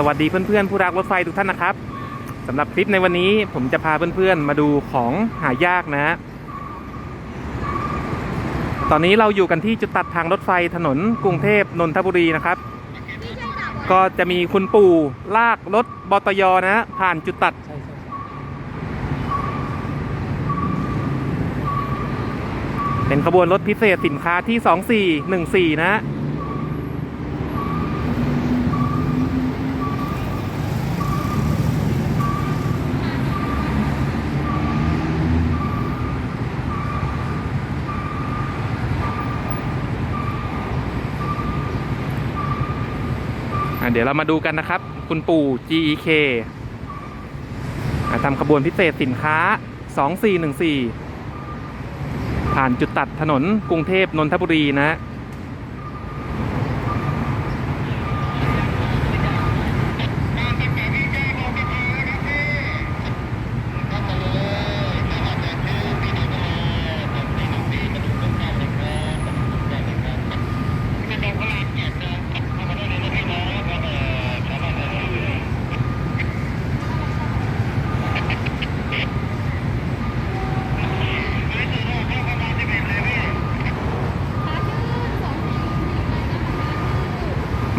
สวัสดีเพื่อนๆผู้รักรถไฟทุกท่านนะครับสำหรับคลิปในวันนี้ผมจะพาเพื่อนๆมาดูของหายากนะฮะตอนนี้เราอยู่กันที่จุดตัดทางรถไฟถนนกรุงเทพนนทบุรีนะครับ ก็จะมีคุณปู่ลากรถบตยนะ ผ่านจุดตัด เป็นขบวนรถพิเศษสินค้าที่ 2414 นะ เดี๋ยวเรามาดูกันนะครับ คุณปู่ GEK ทำขบวนพิเศษสินค้า 2414 ผ่านจุดตัดถนนกรุงเทพนนทบุรีนะ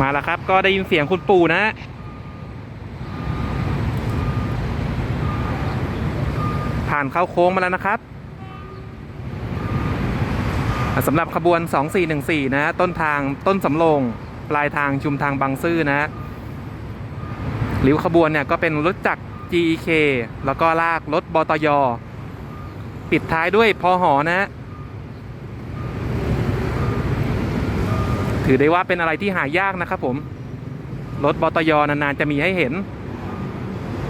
มาแล้วครับ ก็ได้ยินเสียงคุณปู่นะฮะผ่านเข้าโค้งมาแล้วนะครับสำหรับขบวน 2414 นะฮะต้นทางต้นสำโรงปลายทางชุมทางบางซื่อนะฮะริ้วขบวนเนี่ยก็เป็นรถจักร GEK แล้วก็ลากรถบตย ปิดท้ายด้วยพอหอนะฮะ ถือได้ว่าเป็นอะไรที่หายากนะครับผม รถบตยนานๆจะมีให้เห็น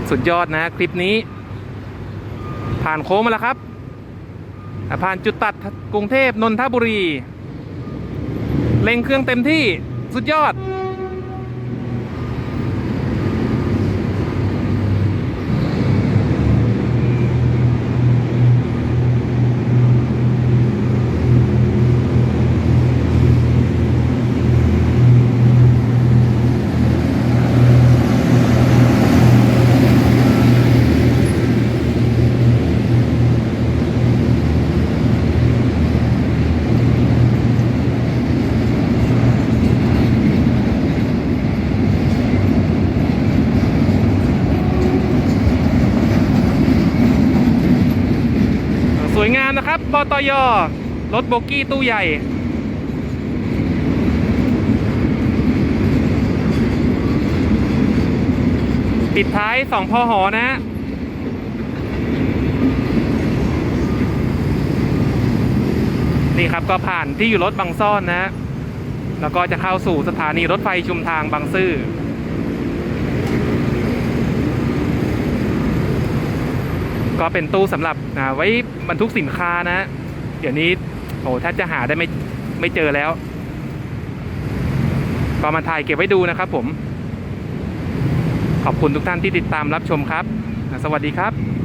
สุดยอดนะคลิปนี้ ผ่านโค้งมาแล้วครับ ผ่านจุดตัดกรุงเทพนนทบุรี เร่งเครื่องเต็มที่สุดยอด ครับบตยรถโบกี้ตู้ใหญ่ ปิดท้ายสองพอหอนะฮะนี่ครับก็ผ่านที่อยู่รถบางซ่อนนะฮะแล้วก็จะเข้าสู่สถานีรถไฟชุมทางบางซื่อ ก็เป็นตู้สำหรับอ่าไว้บรรทุกสินค้านะ เดี๋ยวนี้โอ้ถ้าจะหาได้ไม่ไม่เจอแล้ว ก็มาถ่ายเก็บไว้ดูนะครับผม ขอบคุณทุกท่านที่ติดตามรับชมครับ สวัสดีครับ